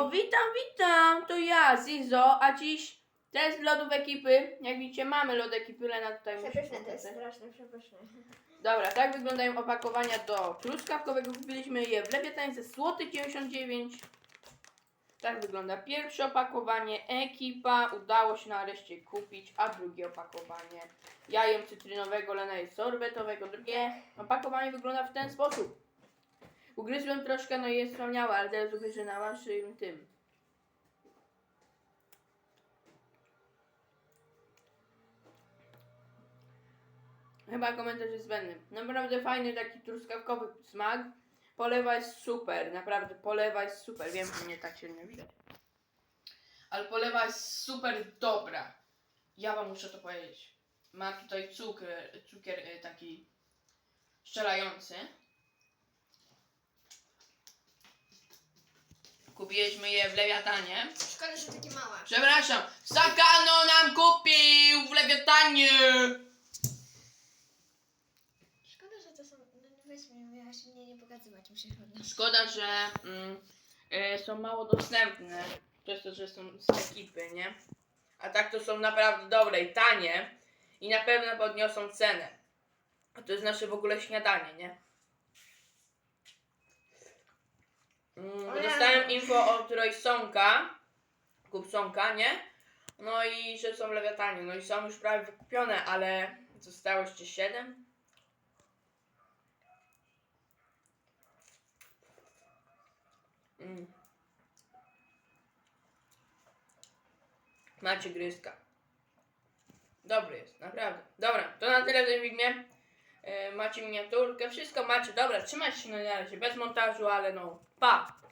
No, witam, witam, to ja, Zizo, a dziś test lodów ekipy. Jak widzicie, mamy lody ekipy, Lena tutaj musi Przepyszne to jest, pokazać. strasznie przepyszne. Dobra, tak wyglądają opakowania do truskawkowego. Kupiliśmy je w Lewiatańce złoty 99. Tak wygląda pierwsze opakowanie. Ekipa udało się nareszcie kupić, a drugie opakowanie jajem cytrynowego, Lena jest sorbetowego. Drugie opakowanie wygląda w ten sposób. Ugryzłem troszkę, no i jest wspaniałe, ale teraz ugryzę na waszym tym. Chyba komentarz jest zbędny. Naprawdę fajny taki truskawkowy smak. Polewa jest super, naprawdę polewa jest super. Wiem, że nie tak się nie widać. Ale polewa jest super dobra. Ja wam muszę to powiedzieć. Ma tutaj cukier, cukier e, taki strzelający. Kupiliśmy je w Lewiatanie. Szkoda, że takie małe. Przepraszam, Sakano nam kupił w Lewiatanie! Szkoda, że to są... No weź mnie, miałaś mnie nie pokazywać, muszę szkoda. Szkoda, że mm, e, są mało dostępne. Przez to, że są z ekipy, nie? A tak to są naprawdę dobre i tanie. I na pewno podniosą cenę. A to jest nasze w ogóle śniadanie, nie? Mm, O ja. Info od Roysonka, kupsonka, nie? No i że są w lewiatanie. No i są już prawie wykupione, ale zostało jeszcze 7. Mm. Macie gryzka. Dobry jest, naprawdę. Dobra, to na tyle w tym filmie. E, macie miniaturkę, wszystko macie. Dobra, trzymajcie się na razie, bez montażu, ale no, pa!